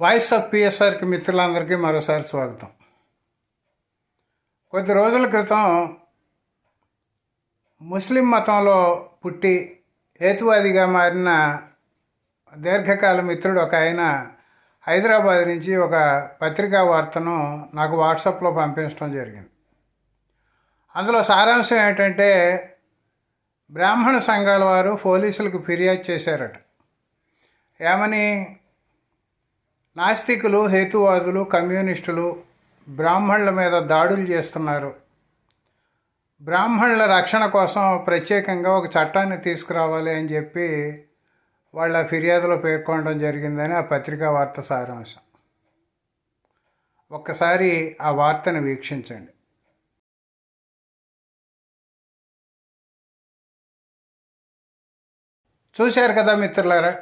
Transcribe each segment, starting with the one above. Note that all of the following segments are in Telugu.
వాయిస్ ఆఫ్ పిఎస్ఆర్కి మిత్రులందరికీ మరోసారి స్వాగతం. కొద్ది రోజుల క్రితం ముస్లిం మతంలో పుట్టి హేతువాదిగా మారిన దీర్ఘకాల మిత్రుడు ఒక ఆయన హైదరాబాద్ నుంచి ఒక పత్రికా వార్తను నాకు వాట్సాప్లో పంపించడం జరిగింది. అందులో సారాంశం ఏంటంటే బ్రాహ్మణ సంఘాల వారు పోలీసులకు ఫిర్యాదు చేశారట. ఏమని? నాస్తికులు హేతువాదులు కమ్యూనిస్టులు బ్రాహ్మణుల మీద దాడులు చేస్తున్నారు. బ్రాహ్మణుల రక్షణ కోసం ప్రత్యేకంగా ఒక చట్టాన్ని తీసుకురావాలి అని చెప్పి వాళ్ళ ఫిర్యాదులో పేర్కొనడం జరిగిందని ఆ పత్రికా వార్త సారాంశం. ఒక్కసారి ఆ వార్తను వీక్షించండి. చూశారు కదా మిత్రులారా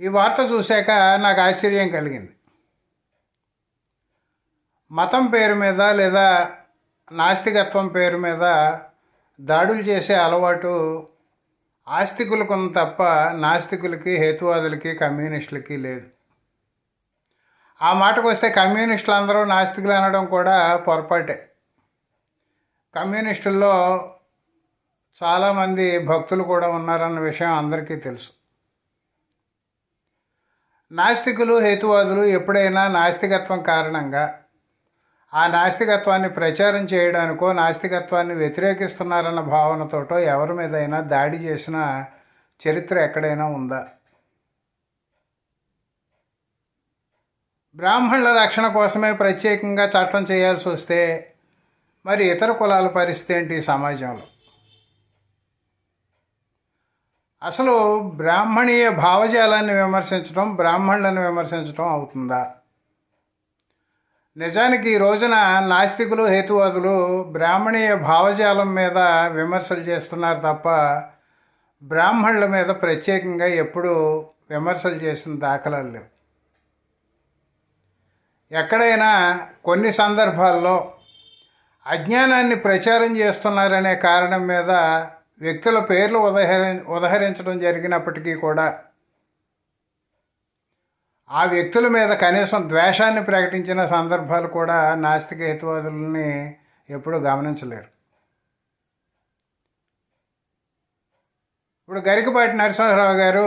ఈ వార్త చూశాక నాకు ఆశ్చర్యం కలిగింది. మతం పేరు మీద లేదా నాస్తికత్వం పేరు మీద దాడులు చేసే అలవాటు ఆస్తికులకున్న తప్ప నాస్తికులకి హేతువాదులకి కమ్యూనిస్టులకి లేదు. ఆ మాటకు వస్తే కమ్యూనిస్టులు అందరూ నాస్తికులు అనడం కూడా పొరపాటే. కమ్యూనిస్టుల్లో చాలామంది భక్తులు కూడా ఉన్నారన్న విషయం అందరికీ తెలుసు. నాస్తికులు హేతువాదులు ఎప్పుడైనా నాస్తికత్వం కారణంగా ఆ నాస్తికత్వాన్ని ప్రచారం చేయడానికో నాస్తికత్వాన్ని వ్యతిరేకిస్తున్నారన్న భావనతోటో ఎవరి మీదైనా దాడి చేసిన చరిత్ర ఎక్కడైనా ఉందా? బ్రాహ్మణుల రక్షణ కోసమే ప్రత్యేకంగా చట్టం చేయాల్సి వస్తే మరి ఇతర కులాల పరిస్థితి ఏంటి ఈ సమాజంలో? అసలు బ్రాహ్మణీయ భావజాలాన్ని విమర్శించడం బ్రాహ్మణులను విమర్శించడం అవుతుందా? నిజానికి ఈ రోజున నాస్తికులు హేతువాదులు బ్రాహ్మణీయ భావజాలం మీద విమర్శలు చేస్తున్నారు తప్ప బ్రాహ్మణుల మీద ప్రత్యేకంగా ఎప్పుడూ విమర్శలు చేసిన దాఖలాలు లేవు. ఎక్కడైనా కొన్ని సందర్భాల్లో అజ్ఞానాన్ని ప్రచారం చేస్తున్నారనే కారణం మీద వ్యక్తుల పేర్లు ఉదహరి ఉదహరించడం జరిగినప్పటికీ కూడా ఆ వ్యక్తుల మీద కనీసం ద్వేషాన్ని ప్రకటించిన సందర్భాలు కూడా నాస్తిక హేతువాదులని ఎప్పుడూ గమనించలేరు. ఇప్పుడు గరికపాటి నరసింహరావు గారు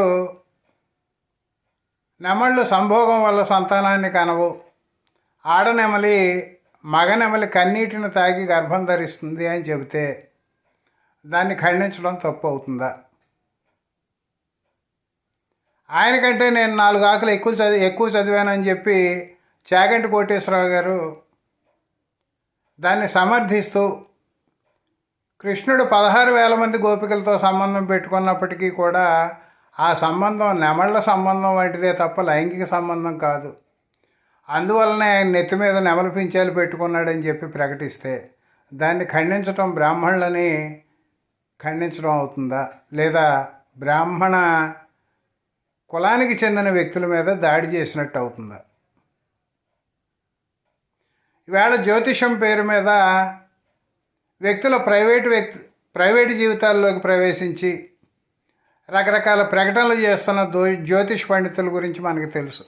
నెమళ్ళు సంభోగం వల్ల సంతానాన్ని కనవు ఆడనెమలి మగనెమలి కన్నీటిని తాగి గర్భం ధరిస్తుంది అని చెబితే దాన్ని ఖండించడం తప్పు అవుతుందా? ఆయనకంటే నేను నాలుగు ఆకులు ఎక్కువ చదివి ఎక్కువ చదివానని చెప్పి చాగంటి కోటేశ్వరరావు గారు దాన్ని సమర్థిస్తూ కృష్ణుడు పదహారు వేల మంది గోపికలతో సంబంధం పెట్టుకున్నప్పటికీ కూడా ఆ సంబంధం నెమళ్ళ సంబంధం వంటిదే తప్ప లైంగిక సంబంధం కాదు. అందువలనే ఆయన నెత్తి మీద నెమలి పించాలు పెట్టుకున్నాడని చెప్పి ప్రకటిస్తే దాన్ని ఖండించటం బ్రాహ్మణులని ఖండించడం అవుతుందా? లేదా బ్రాహ్మణ కులానికి చెందిన వ్యక్తుల మీద దాడి చేసినట్టు అవుతుందా? ఈవేళ జ్యోతిషం పేరు మీద వ్యక్తుల ప్రైవేటు వ్యక్తి ప్రైవేటు జీవితాల్లోకి ప్రవేశించి రకరకాల ప్రకటనలు చేస్తున్న దో జ్యోతిష్ పండితుల గురించి మనకు తెలుసు.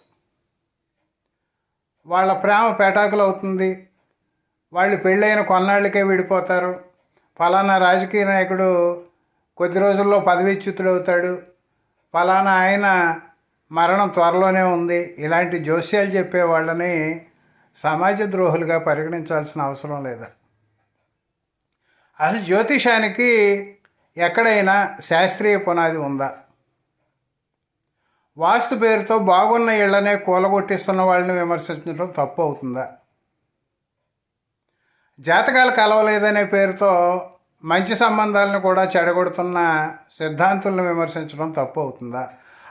వాళ్ళ ప్రేమ పేటాకులు అవుతుంది. వాళ్ళు పెళ్ళైన కొన్నాళ్ళకే విడిపోతారు. ఫలానా రాజకీయ నాయకుడు కొద్ది రోజుల్లో పదవీచ్యుతుడవుతాడు. ఫలానా ఆయన మరణం త్వరలోనే ఉంది. ఇలాంటి జోస్యాలు చెప్పే వాళ్ళని సమాజ ద్రోహులుగా పరిగణించాల్సిన అవసరం లేదా. అసలు జ్యోతిషానికి ఎక్కడైనా శాస్త్రీయ పునాది ఉందా? వాస్తు పేరుతో బాగున్న ఇళ్ళనే కూలగొట్టిస్తున్న వాళ్ళని విమర్శించడం తప్పు అవుతుందా? జాతకాలు కలవలేదనే పేరుతో మంచి సంబంధాలను కూడా చెడగొడుతున్న సిద్ధాంతులను విమర్శించడం తప్పు అవుతుందా?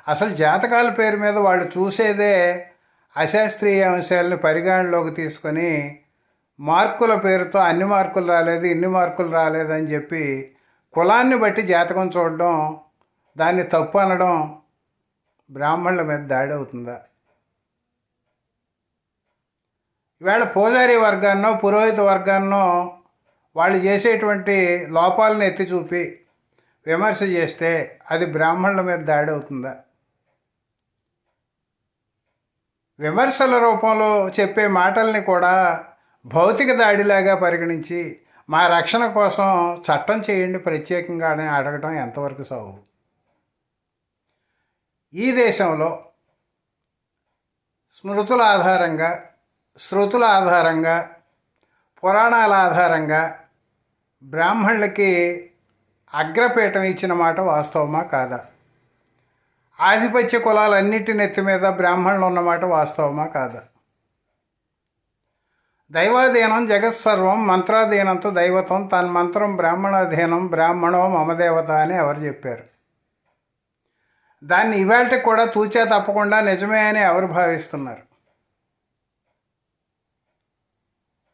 అసలు జాతకాల పేరు మీద వాళ్ళు చూసేదే అశాస్త్రీయ అంశాలను పరిగణలోకి తీసుకొని మార్కుల పేరుతో అన్ని మార్కులు రాలేదు ఇన్ని మార్కులు రాలేదని చెప్పి కులాన్ని బట్టి జాతకం చూడడం దాన్ని తప్పు అనడం బ్రాహ్మణుల మీద దాడి అవుతుందా? ఈవేళ పూజారి వర్గాన్నో పురోహిత వర్గాన్నో వాళ్ళు చేసేటువంటి లోపాలను ఎత్తి చూపి విమర్శ చేస్తే అది బ్రాహ్మణుల మీద దాడి అవుతుందా? విమర్శల రూపంలో చెప్పే మాటల్ని కూడా భౌతిక దాడిలాగా పరిగణించి మా రక్షణ కోసం చట్టం చేయండి ప్రత్యేకంగా అని ఎంతవరకు సాగు ఈ దేశంలో స్మృతుల ఆధారంగా శృతుల ఆధారంగా పురాణాల ఆధారంగా బ్రాహ్మణులకి అగ్రపీఠం ఇచ్చిన మాట వాస్తవమా కాదా? ఆధిపత్య కులాలన్నిటి నెత్తి మీద బ్రాహ్మణులు ఉన్నమాట వాస్తవమా కాదా? దైవాధీనం జగత్సర్వం మంత్రాధీనంతో దైవతం తన్మంత్రం బ్రాహ్మణాధీనం బ్రాహ్మణో మమదేవత అని ఎవరు చెప్పారు? దాన్ని ఇవాళకి కూడా తూచా తప్పకుండా నిజమే అని ఎవరు భావిస్తున్నారు?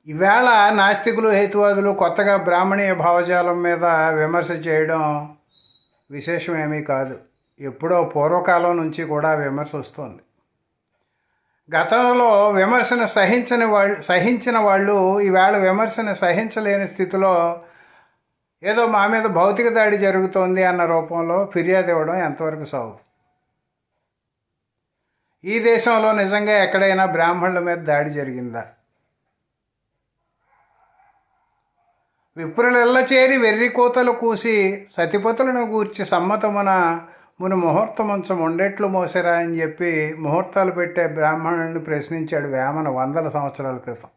ఈవేళ నాస్తికులు హేతువాదులు కొత్తగా బ్రాహ్మణీయ భావజాలం మీద విమర్శ చేయడం విశేషమేమీ కాదు. ఎప్పుడో పూర్వకాలం నుంచి కూడా విమర్శ వస్తుంది. గతంలో విమర్శను సహించని వాళ్ళు సహించిన వాళ్ళు ఈవేళ విమర్శను సహించలేని స్థితిలో ఏదో మా మీద భౌతిక దాడి జరుగుతోంది అన్న రూపంలో ఫిర్యాదు ఇవ్వడం ఎంతవరకు సాగు ఈ దేశంలో నిజంగా ఎక్కడైనా బ్రాహ్మణుల మీద దాడి జరిగిందా? విప్రులెల్ల చేరి వెర్రి కోతలు కూసి సతిపతులను గూర్చి సమ్మతమున మును ముహూర్తమంచం ఉండేట్లు మోసరా అని చెప్పి ముహూర్తాలు పెట్టే బ్రాహ్మణుని ప్రశ్నించాడు వేమన వందల సంవత్సరాల క్రితం.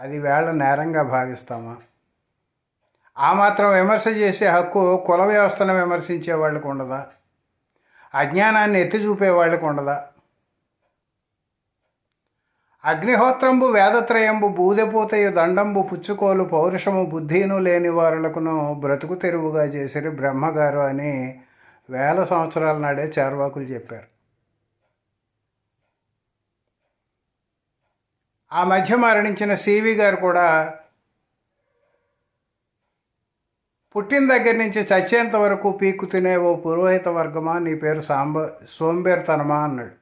అది వేళ నేరంగా భావిస్తామా? ఆ మాత్రం విమర్శ చేసే హక్కు కుల వ్యవస్థను విమర్శించే వాళ్ళకు ఉండదా? అజ్ఞానాన్ని ఎత్తి చూపే వాళ్ళకు ఉండదా? అగ్నిహోత్రంబు వేదత్రయంబు బూదెపోతయు దండంబు పుచ్చుకోలు పౌరుషము బుద్ధిను లేని వారులకును బ్రతుకు తెరువుగా చేసిరి బ్రహ్మగారు అని వేల సంవత్సరాల నాడే చార్వాకులు చెప్పారు. ఆ మధ్య మరణించిన సివి గారు కూడా పుట్టిన దగ్గర నుంచి చచ్చేంత వరకు పీక్కు తినే ఓ పురోహిత వర్గమా నీ పేరు సాంబ సోంబేర్తనమా అన్నాడు.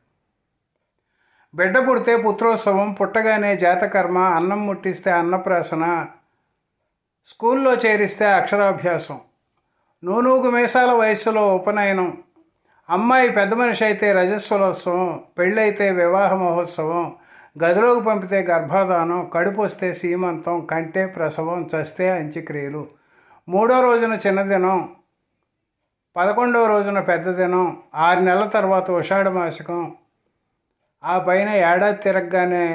బిడ్డ పుడితే పుత్రోత్సవం పుట్టగానే జాతకర్మ అన్నం ముట్టిస్తే అన్నప్రాసన స్కూల్లో చేరిస్తే అక్షరాభ్యాసం నూనూగు మీసాల వయస్సులో ఉపనయనం అమ్మాయి పెద్ద మనిషి అయితే రజస్వలోత్సవం పెళ్ళైతే వివాహ మహోత్సవం గదిలోకి పంపితే గర్భాధానం కడుపు వస్తే సీమంతం కంటే ప్రసవం చస్తే అంత్యక్రియలు మూడో రోజున చిన్నదినం పదకొండవ రోజున పెద్ద దినం ఆరు నెలల తర్వాత ఉషాఢ మాసికం ఆ పైన ఏడాది తిరగగానే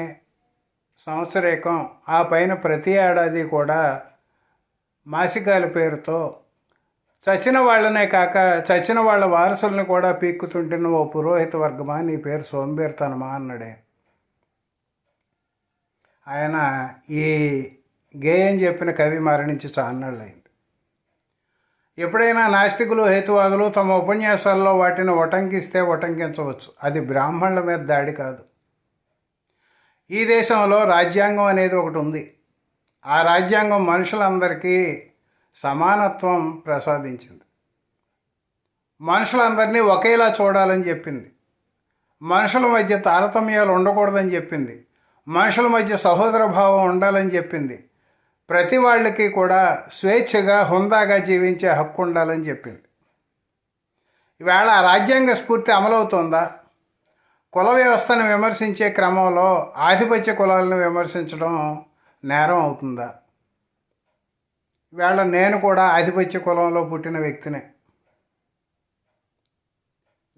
సంవత్సరేకం ఆ పైన ప్రతి ఏడాది కూడా మాసికాల పేరుతో చచ్చిన వాళ్ళనే కాక చచ్చిన వాళ్ళ వారసుల్ని కూడా పీక్కుతుంటున్న ఓ పురోహిత వర్గమా? నీ పేరు సోంబేర్తనమా అన్నాడే. ఆయన ఈ గేయం చెప్పిన కవి మరణించి చాన్నాళ్ళైంది ఎప్పుడైనా నాస్తికులు హేతువాదులు తమ ఉపన్యాసాల్లో వాటిని ఉటంకిస్తే ఉటంకించవచ్చు అది బ్రాహ్మణుల మీద దాడి కాదు. ఈ దేశంలో రాజ్యాంగం అనేది ఒకటి ఉంది. ఆ రాజ్యాంగం మనుషులందరికీ సమానత్వం ప్రసాదించింది. మనుషులందరినీ ఒకేలా చూడాలని చెప్పింది. మనుషుల మధ్య తారతమ్యాలు ఉండకూడదని చెప్పింది. మనుషుల మధ్య సహోదర భావం ఉండాలని చెప్పింది. ప్రతి వాళ్ళకి కూడా స్వేచ్ఛగా హుందాగా జీవించే హక్కు ఉండాలని చెప్పింది. ఈవేళ రాజ్యాంగ స్ఫూర్తి అమలవుతోందా? కుల వ్యవస్థను విమర్శించే క్రమంలో ఆధిపత్య కులాలను విమర్శించడం నేరం అవుతుందా? ఈవేళ నేను కూడా ఆధిపత్య కులంలో పుట్టిన వ్యక్తినే.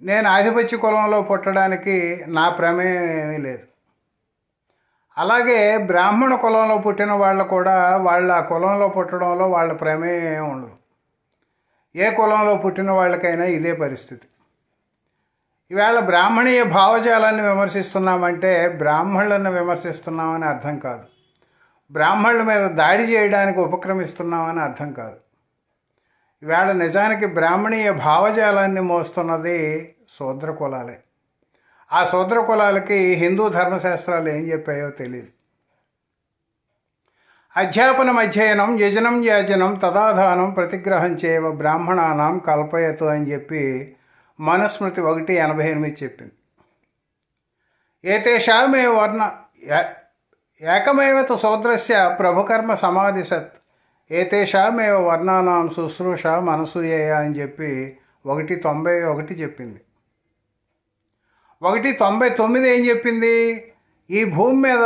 నేను ఆధిపత్య కులంలో పుట్టడానికి నా ప్రమేయం ఏమీ లేదు. అలాగే బ్రాహ్మణ కులంలో పుట్టిన వాళ్ళు కూడా వాళ్ళ కులంలో పుట్టడంలో వాళ్ళ ప్రమేయం ఉండదు. ఏ కులంలో పుట్టిన వాళ్ళకైనా ఇదే పరిస్థితి. ఈవేళ బ్రాహ్మణీయ భావజాలాన్ని విమర్శిస్తున్నామంటే బ్రాహ్మణులను విమర్శిస్తున్నామని అర్థం కాదు. బ్రాహ్మణుల మీద దాడి చేయడానికి ఉపక్రమిస్తున్నామని అర్థం కాదు. ఈవేళ నిజానికి బ్రాహ్మణీయ భావజాలాన్ని మోస్తున్నది శూద్ర కులాలే. ఆ శూద్ర కులాలకి హిందూ ధర్మశాస్త్రాలు ఏం చెప్పాయో తెలియదు అధ్యాపనం అధ్యయనం యజనం యాజనం తదాధానం ప్రతిగ్రహం చేయవ బ్రాహ్మణానం కల్పయతు అని చెప్పి మనుస్మృతి ఒకటి ఎనభై ఎనిమిది చెప్పింది. ఏతేషామే వర్ణ ఏకమేవ శూద్రస్య ప్రభుకర్మ సమాధి సత్ ఏతేషామేవ వర్ణానాం శుశ్రూష మనసూయ అని చెప్పి ఒకటి తొంభై ఒకటి చెప్పింది. ఒకటి తొంభై తొమ్మిది ఏం చెప్పింది? ఈ భూమి మీద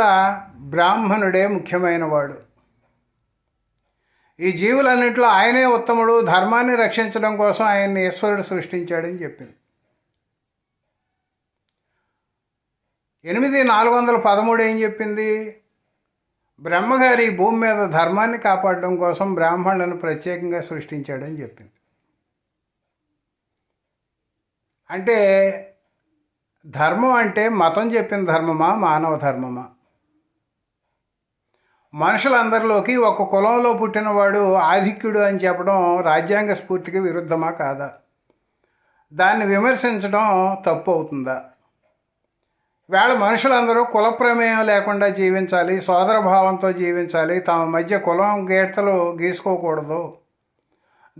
బ్రాహ్మణుడే ముఖ్యమైన వాడు ఈ జీవులన్నింటిలో ఆయనే ఉత్తముడు ధర్మాన్ని రక్షించడం కోసం ఆయన్ని ఈశ్వరుడు సృష్టించాడని చెప్పింది. ఎనిమిది నాలుగు వందల పదమూడు ఏం చెప్పింది? బ్రహ్మగారి భూమి మీద ధర్మాన్ని కాపాడడం కోసం బ్రాహ్మణులను ప్రత్యేకంగా సృష్టించాడని చెప్పింది. అంటే ధర్మం అంటే మతం చెప్పిన ధర్మమా మానవ ధర్మమా? మనుషులందరిలోకి ఒక కులంలో పుట్టినవాడు ఆధిక్యుడు అని చెప్పడం రాజ్యాంగ స్ఫూర్తికి విరుద్ధమా కాదా? దాన్ని విమర్శించడం తప్పు అవుతుందా? వేళ మనుషులందరూ కుల ప్రమేయం లేకుండా జీవించాలి సోదరభావంతో జీవించాలి తమ మధ్య కులం గీతలు గీసుకోకూడదు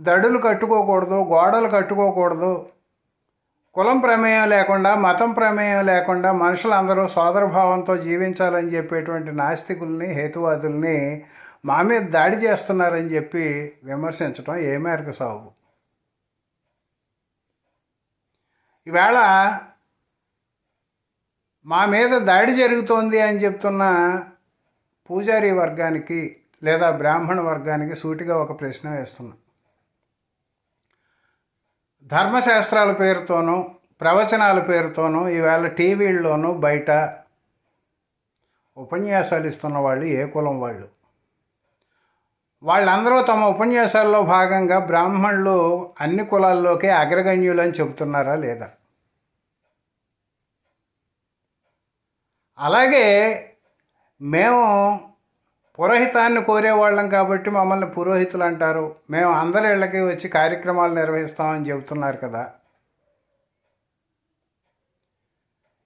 దడులు కట్టుకోకూడదు గోడలు కట్టుకోకూడదు కులం ప్రమేయం లేకుండా మతం ప్రమేయం లేకుండా మనుషులందరూ సోదరభావంతో జీవించాలని చెప్పేటువంటి నాస్తికుల్ని హేతువాదుల్ని మా మీద దాడి చేస్తున్నారని చెప్పి విమర్శించడం ఏ మేరకు సాగు ఈవేళ మా మీద దాడి జరుగుతోంది అని చెప్తున్న పూజారి వర్గానికి లేదా బ్రాహ్మణ వర్గానికి సూటిగా ఒక ప్రశ్న వేస్తున్నాం. ధర్మశాస్త్రాల పేరుతోనూ ప్రవచనాల పేరుతోనూ ఈవేళ టీవీల్లోనూ బయట ఉపన్యాసాలు ఇస్తున్న వాళ్ళు ఏ కులం వాళ్ళు? వాళ్ళందరూ తమ ఉపన్యాసాల్లో భాగంగా బ్రాహ్మణులు అన్ని కులాల్లోకే అగ్రగణ్యులు అని చెబుతున్నారా లేదా? అలాగే మేము పురోహితాన్ని కోరేవాళ్ళం కాబట్టి మమ్మల్ని పురోహితులు అంటారు. మేము అందరి ఇళ్ళకి వచ్చి కార్యక్రమాలు నిర్వహిస్తామని చెబుతున్నారు కదా.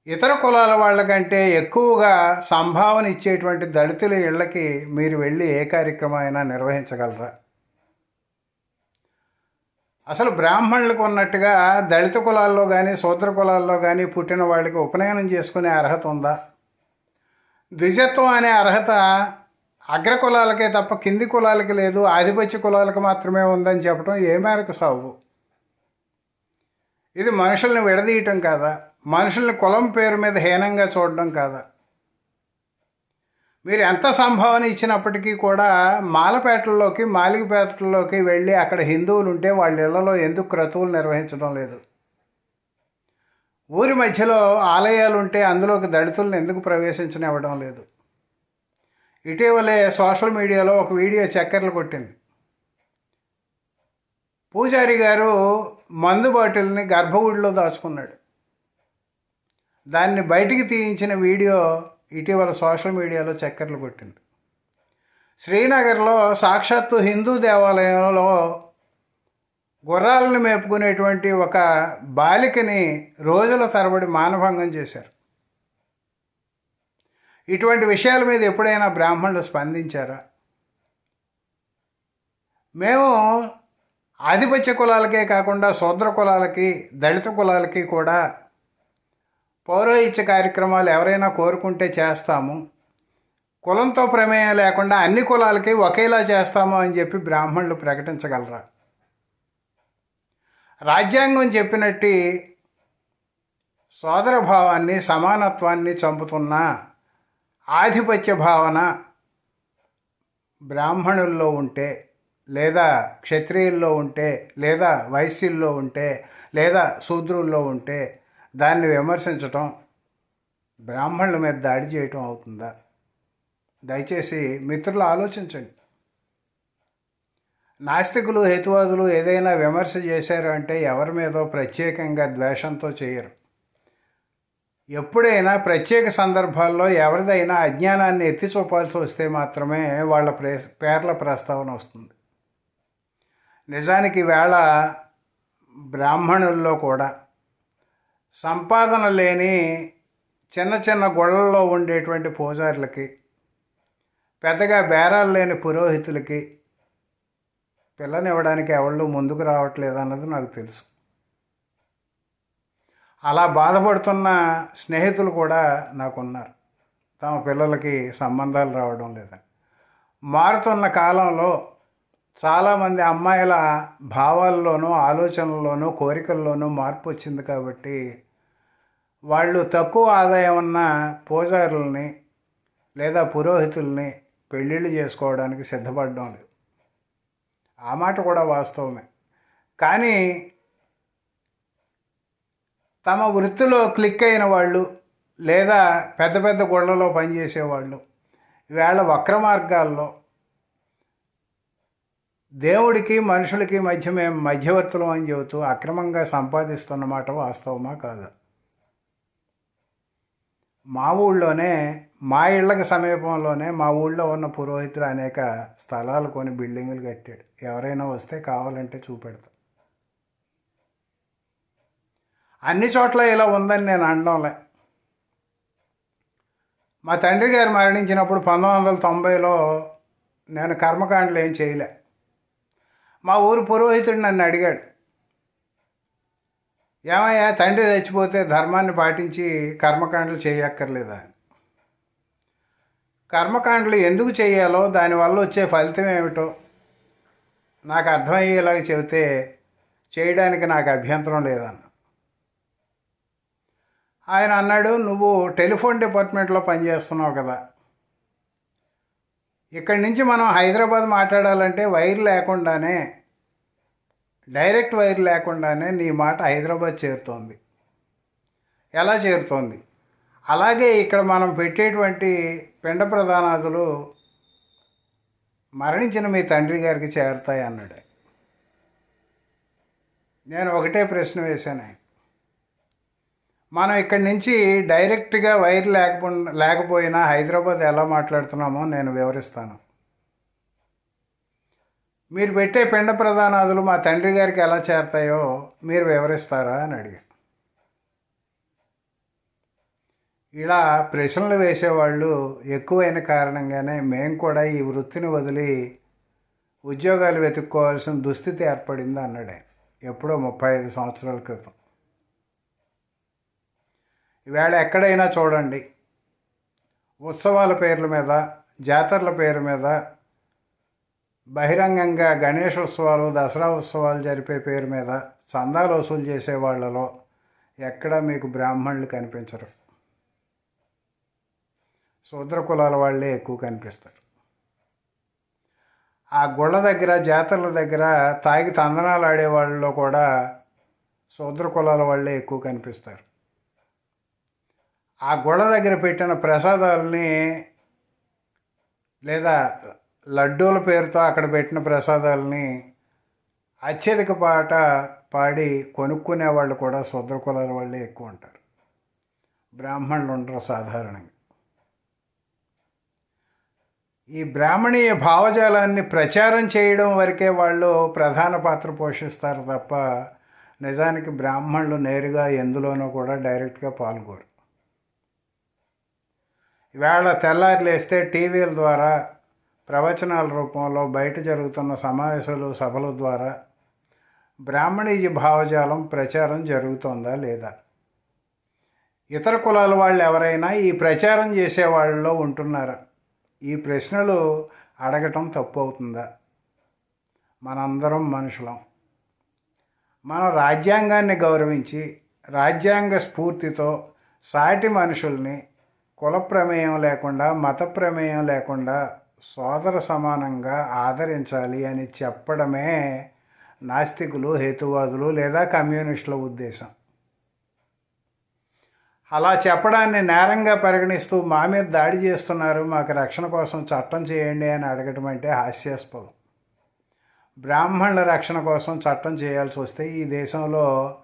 ఇతర కులాల వాళ్ళకంటే ఎక్కువగా సంభావన ఇచ్చేటువంటి దళితుల ఇళ్ళకి మీరు వెళ్ళి ఏ కార్యక్రమం అయినా నిర్వహించగలరా? అసలు బ్రాహ్మణులకు ఉన్నట్టుగా దళిత కులాల్లో కానీ శూద్ర కులాల్లో కానీ పుట్టిన వాళ్ళకి ఉపనయనం చేసుకునే అర్హత ఉందా? ద్విజత్వం అనే అర్హత అగ్ర కులాలకే తప్ప కింది కులాలకి లేదు ఆధిపత్య కులాలకు మాత్రమే ఉందని చెప్పడం ఏ మేరకు సాగు ఇది మనుషుల్ని విడదీయటం కాదా? మనుషుల్ని కులం పేరు మీద హీనంగా చూడడం కాదా? మీరు ఎంత సంభావన ఇచ్చినప్పటికీ కూడా మాలపేటల్లోకి మాలికపేటల్లోకి వెళ్ళి అక్కడ హిందువులు ఉంటే వాళ్ళ ఇళ్ళలో ఎందుకు క్రతువులు నిర్వహించడం లేదు? ఊరి మధ్యలో ఆలయాలు ఉంటే అందులోకి దళితులను ఎందుకు ప్రవేశించనివ్వడం లేదు? ఇటీవలే సోషల్ మీడియాలో ఒక వీడియో చక్కర్లు కొట్టింది. పూజారి గారు మందు బాటిల్ని గర్భగుడిలో దాచుకున్నాడు. దాన్ని బయటికి తీయించిన వీడియో ఇటీవల సోషల్ మీడియాలో చక్కర్లు కొట్టింది. శ్రీనగర్లో సాక్షాత్తు హిందూ దేవాలయంలో గుర్రాలను మేపుకునేటువంటి ఒక బాలికని రోజుల తరబడి మానభంగం చేశారు. ఇటువంటి విషయాల మీద ఎప్పుడైనా బ్రాహ్మణులు స్పందించారా? మేము ఆధిపత్య కులాలకే కాకుండా శూద్ర కులాలకి దళిత కులాలకి కూడా పౌరోహిత్య కార్యక్రమాలు ఎవరైనా కోరుకుంటే చేస్తాము. కులంతో ప్రమేయం లేకుండా అన్ని కులాలకి ఒకేలా చేస్తాము అని చెప్పి బ్రాహ్మణులు ప్రకటించగలరా? రాజ్యాంగం చెప్పినట్టు సోదర భావాన్ని సమానత్వాన్ని చంపుతున్న ఆధిపత్య భావన బ్రాహ్మణుల్లో ఉంటే లేదా క్షత్రియుల్లో ఉంటే లేదా వైశ్యుల్లో ఉంటే లేదా శూద్రుల్లో ఉంటే దాన్ని విమర్శించటం బ్రాహ్మణుల మీద దాడి చేయటం అవుతుందా? దయచేసి మిత్రులు ఆలోచించండి. నాస్తికులు హేతువాదులు ఏదైనా విమర్శ చేశారు అంటే ఎవరి మీదో ప్రత్యేకంగా ద్వేషంతో చేయరు. ఎప్పుడైనా ప్రత్యేక సందర్భాల్లో ఎవరిదైనా అజ్ఞానాన్ని ఎత్తి చూపాల్సి వస్తే మాత్రమే వాళ్ళ ప్రే పేర్ల ప్రస్తావన వస్తుంది. నిజానికి వేళ బ్రాహ్మణుల్లో కూడా సంపాదన లేని చిన్న చిన్న గొడవల్లో ఉండేటువంటి పూజారులకి పెద్దగా బేరాలు లేని పురోహితులకి పిల్లనివ్వడానికి ఎవళ్ళు ముందుకు రావట్లేదు అన్నది నాకు తెలుసు. అలా బాధపడుతున్న స్నేహితులు కూడా నాకున్నారు. తమ పిల్లలకి సంబంధాలు రావడం లేదని మారుతున్న కాలంలో చాలామంది అమ్మాయిల భావాల్లోనూ ఆలోచనల్లోనూ కోరికల్లోనూ మార్పు వచ్చింది కాబట్టి వాళ్ళు తక్కువ ఆదాయం ఉన్న పూజారుల్ని లేదా పురోహితుల్ని పెళ్ళిళ్ళు చేసుకోవడానికి సిద్ధపడడం లేదు. ఆ మాట కూడా వాస్తవమే. కానీ తమ వృత్తిలో క్లిక్ అయిన వాళ్ళు లేదా పెద్ద పెద్ద గుళ్ళలో పనిచేసేవాళ్ళు వేళ వక్ర మార్గాల్లో దేవుడికి మనుషులకి మధ్య మేము మధ్యవర్తులం అని చెబుతూ అక్రమంగా సంపాదిస్తున్నమాట వాస్తవమా కాదా? మా ఊళ్ళోనే మా ఇళ్ళకి సమీపంలోనే మా ఊళ్ళో ఉన్న పురోహితుడు అనేక స్థలాలు కొని బిల్డింగులు కట్టాడు. ఎవరైనా వస్తే కావాలంటే చూపెడతా. అన్ని చోట్ల ఇలా ఉందని నేను అనడంలే. మా తండ్రి గారు మరణించినప్పుడు పంతొమ్మిది వందల తొంభైలో నేను కర్మకాండలు ఏం చేయలే. మా ఊరు పురోహితుడు నన్ను అడిగాడు ఏమయ్యా తండ్రి చచ్చిపోతే ధర్మాన్ని పాటించి కర్మకాండలు చేయక్కర్లేదా? అని. కర్మకాండలు ఎందుకు చేయాలో దానివల్ల వచ్చే ఫలితం ఏమిటో నాకు అర్థమయ్యేలాగా చెబితే చేయడానికి నాకు అభ్యంతరం లేదన్న. ఆయన అన్నాడు నువ్వు టెలిఫోన్ డిపార్ట్మెంట్లో పనిచేస్తున్నావు కదా. ఇక్కడి నుంచి మనం హైదరాబాద్ మాట్లాడాలంటే వైర్ లేకుండానే డైరెక్ట్ వైర్ లేకుండానే నీ మాట హైదరాబాద్ చేరుతోంది. ఎలా చేరుతోంది? అలాగే ఇక్కడ మనం పెట్టేటువంటి పిండ ప్రధానాదులు మరణించిన మీ తండ్రి గారికి చేరుతాయి అన్నాడు నేను ఒకటే ప్రశ్న వేశాను ఆయన. మనం ఇక్కడి నుంచి డైరెక్ట్గా వైర్ లేకపో లేకపోయినా హైదరాబాద్ ఎలా మాట్లాడుతున్నామో నేను వివరిస్తాను. మీరు పెట్టే పిండ ప్రధానాదులు మా తండ్రి గారికి ఎలా చేరతాయో మీరు వివరిస్తారా అని అడిగా ఇలా ప్రశ్నలు వేసేవాళ్ళు ఎక్కువైన కారణంగానే మేము కూడా ఈ వృత్తిని వదిలి ఉద్యోగాలు వెతుక్కోవాల్సిన దుస్థితి ఏర్పడింది అన్నాడే ఎప్పుడో ముప్పై ఐదు సంవత్సరాల క్రితం. ఈవేళ ఎక్కడైనా చూడండి. ఉత్సవాల పేర్ల మీద జాతరల పేరు మీద బహిరంగంగా గణేష్ ఉత్సవాలు దసరా ఉత్సవాలు జరిపే పేరు మీద చందాలు వసూలు చేసే వాళ్ళలో ఎక్కడ మీకు బ్రాహ్మణులు కనిపించరు. శూద్ర కులాల వాళ్ళే ఎక్కువ కనిపిస్తారు. ఆ గుళ్ళ దగ్గర జాతరల దగ్గర తాగి తందనాలు ఆడే వాళ్ళలో కూడా శూద్ర కులాల వాళ్ళే ఎక్కువ కనిపిస్తారు. ఆ గుళ్ళ దగ్గర పెట్టిన ప్రసాదాలని లేదా లడ్డూల పేరుతో అక్కడ పెట్టిన ప్రసాదాలని అత్యధిక పాట పాడి కొనుక్కునే వాళ్ళు కూడా శుద్ర కులాల వాళ్ళే ఎక్కువ ఉంటారు. బ్రాహ్మణులు ఉండరు సాధారణంగా. ఈ బ్రాహ్మణీయ భావజాలాన్ని ప్రచారం చేయడం వరకే వాళ్ళు ప్రధాన పాత్ర పోషిస్తారు తప్ప నిజానికి బ్రాహ్మణులు నేరుగా ఎందులోనూ కూడా డైరెక్ట్గా పాల్గొరు. ఇవాళ తెల్లారి లేస్తే టీవీల ద్వారా ప్రవచనాల రూపంలో బయట జరుగుతున్న సమావేశాలు సభల ద్వారా బ్రాహ్మణీజ భావజాలం ప్రచారం జరుగుతుందా లేదా? ఇతర కులాల వాళ్ళు ఎవరైనా ఈ ప్రచారం చేసే వాళ్ళలో ఉంటున్నారా? ఈ ప్రశ్నలు అడగటం తప్పు అవుతుందా? మనందరం మనుషులం. మనం రాజ్యాంగాన్ని గౌరవించి రాజ్యాంగ స్ఫూర్తితో సాటి మనుషుల్ని కుల ప్రమేయం లేకుండా మత ప్రమేయం లేకుండా సోదర సమానంగా ఆదరించాలి అని చెప్పడమే నాస్తికులు హేతువాదులు లేదా కమ్యూనిస్టుల ఉద్దేశం. అలా చెప్పడాన్ని నేరంగా పరిగణిస్తూ మా మీద దాడి చేస్తున్నారు మాకు రక్షణ కోసం చట్టం చేయండి అని అడగటం అంటే హాస్యాస్పదం. బ్రాహ్మణుల రక్షణ కోసం చట్టం చేయాల్సి వస్తే ఈ దేశంలో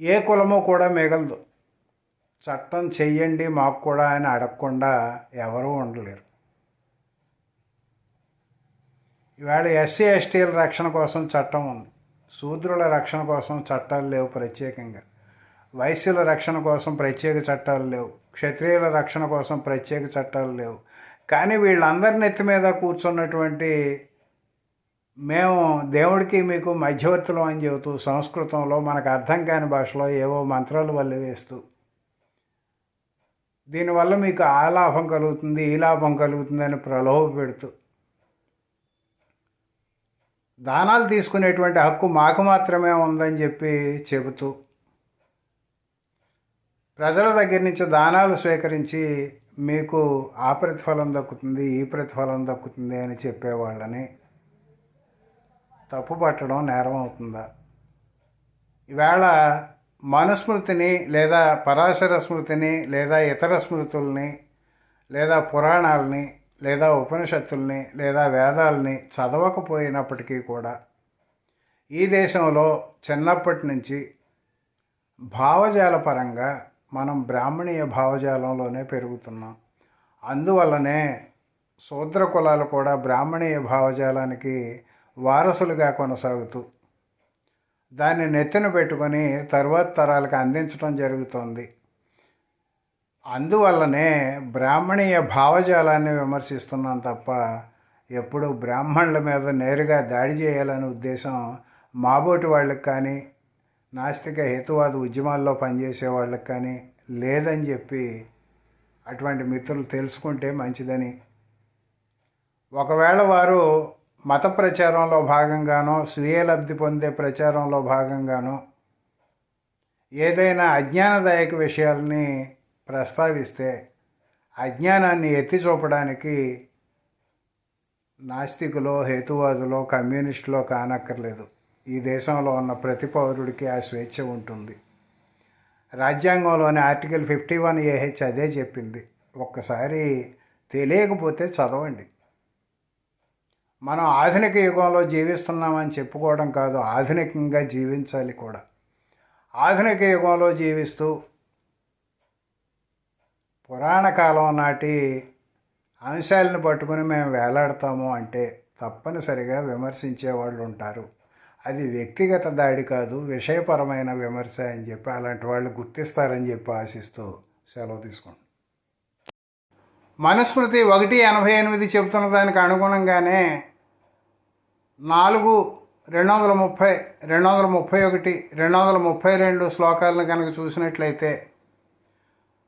ఏ కులము కూడా మిగలదు. చట్టం చెయ్యండి మాకు కూడా అని అడగకుండా ఎవరూ ఉండలేరు. ఇవాళ ఎస్సీ ఎస్టీల రక్షణ కోసం చట్టం ఉంది. శూద్రుల రక్షణ కోసం చట్టాలు లేవు ప్రత్యేకంగా. వైశ్యుల రక్షణ కోసం ప్రత్యేక చట్టాలు లేవు. క్షత్రియుల రక్షణ కోసం ప్రత్యేక చట్టాలు లేవు. కానీ వీళ్ళందరి నెత్తి మీద కూర్చున్నటువంటి మేము దేవుడికి మీకు మధ్యవర్తులు అని చెబుతూ సంస్కృతంలో మనకు అర్థం కాని భాషలో ఏవో మంత్రాలు వల్లి వేస్తూ దీనివల్ల మీకు ఆ లాభం కలుగుతుంది ఈ లాభం కలుగుతుంది అని ప్రలోభ పెడుతూ దానాలు తీసుకునేటువంటి హక్కు మాకు మాత్రమే ఉందని చెప్పి చెబుతూ ప్రజల దగ్గర నుంచి దానాలు స్వీకరించి మీకు ఆ ప్రతిఫలం దక్కుతుంది ఈ ప్రతిఫలం దక్కుతుంది అని చెప్పేవాళ్ళని తప్పు పట్టడం నేరం అవుతుందా? ఈవేళ మనుస్మృతిని లేదా పరాశర స్మృతిని లేదా ఇతర స్మృతుల్ని లేదా పురాణాలని లేదా ఉపనిషత్తుల్ని లేదా వేదాలని చదవకపోయినప్పటికీ కూడా ఈ దేశంలో చిన్నప్పటి నుంచి భావజాల పరంగా మనం బ్రాహ్మణీయ భావజాలంలోనే పెరుగుతున్నాం. అందువల్లనే శూద్ర కులాలు కూడా బ్రాహ్మణీయ భావజాలానికి వారసులుగా కొనసాగుతూ దాన్ని నెత్తిన పెట్టుకొని తరువాత తరాలకు అందించడం జరుగుతోంది. అందువల్లనే బ్రాహ్మణీయ భావజాలాన్ని విమర్శిస్తున్నాం తప్ప ఎప్పుడు బ్రాహ్మణుల మీద నేరుగా దాడి చేయాలనే ఉద్దేశం మాబోటి వాళ్ళకి కానీ నాస్తిక హేతువాద ఉద్యమాల్లో పనిచేసే వాళ్ళకి కానీ లేదని చెప్పి అటువంటి మిత్రులు తెలుసుకుంటే మంచిదని. ఒకవేళ వారు మత ప్రచారంలో భాగంగానో స్వీయ లబ్ధి పొందే ప్రచారంలో భాగంగానో ఏదైనా అజ్ఞానదాయక విషయాల్ని ప్రస్తావిస్తే అజ్ఞానాన్ని ఎత్తి చూపడానికి నాస్తికులో హేతువాదులో కమ్యూనిస్టులో కానక్కర్లేదు. ఈ దేశంలో ఉన్న ప్రతి పౌరుడికి ఆ స్వేచ్ఛ ఉంటుంది. రాజ్యాంగంలోని ఆర్టికల్ ఫిఫ్టీ వన్ ఏహెచ్ అదే చెప్పింది. ఒక్కసారి తెలియకపోతే చదవండి. మనం ఆధునిక యుగంలో జీవిస్తున్నామని చెప్పుకోవడం కాదు ఆధునికంగా జీవించాలి కూడా. ఆధునిక యుగంలో జీవిస్తూ పురాణ కాలం నాటి అంశాలను పట్టుకుని మేము వేలాడతాము అంటే తప్పనిసరిగా విమర్శించే వాళ్ళు ఉంటారు. అది వ్యక్తిగత దాడి కాదు విషయపరమైన విమర్శ అని చెప్పి అలాంటి వాళ్ళు గుర్తిస్తారని చెప్పి ఆశిస్తూ సెలవు తీసుకోండి. మనుస్మృతి ఒకటి ఎనభై ఎనిమిది చెబుతున్న దానికి అనుగుణంగానే నాలుగు రెండు వందల ముప్పై రెండు వందల ముప్పై ఒకటి రెండు వందల ముప్పై రెండు శ్లోకాలను కనుక చూసినట్లయితే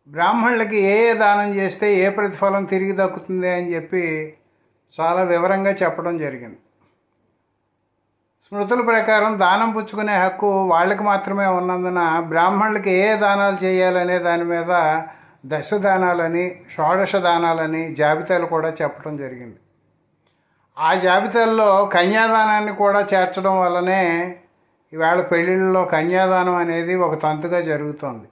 బ్రాహ్మణులకి ఏ ఏ దానం చేస్తే ఏ ప్రతిఫలం తిరిగి దక్కుతుంది అని చెప్పి చాలా వివరంగా చెప్పడం జరిగింది. స్మృతుల ప్రకారం దానం పుచ్చుకునే హక్కు వాళ్ళకి మాత్రమే ఉన్నందున బ్రాహ్మణులకి ఏ దానాలు చేయాలనే దాని మీద దశ దానాలని షోడశ దానాలని జాబితాలు కూడా చెప్పడం జరిగింది. ఆ జాబితాల్లో కన్యాదానాన్ని కూడా చేర్చడం వల్లనే ఈవేళ పెళ్ళిళ్ళలో కన్యాదానం అనేది ఒక తంతుగా జరుగుతుంది.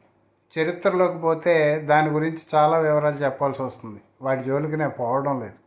చరిత్రలోకి పోతే దాని గురించి చాలా వివరాలు చెప్పాల్సి వస్తుంది. వాటి జోలికి నేను పోవడం లేదు.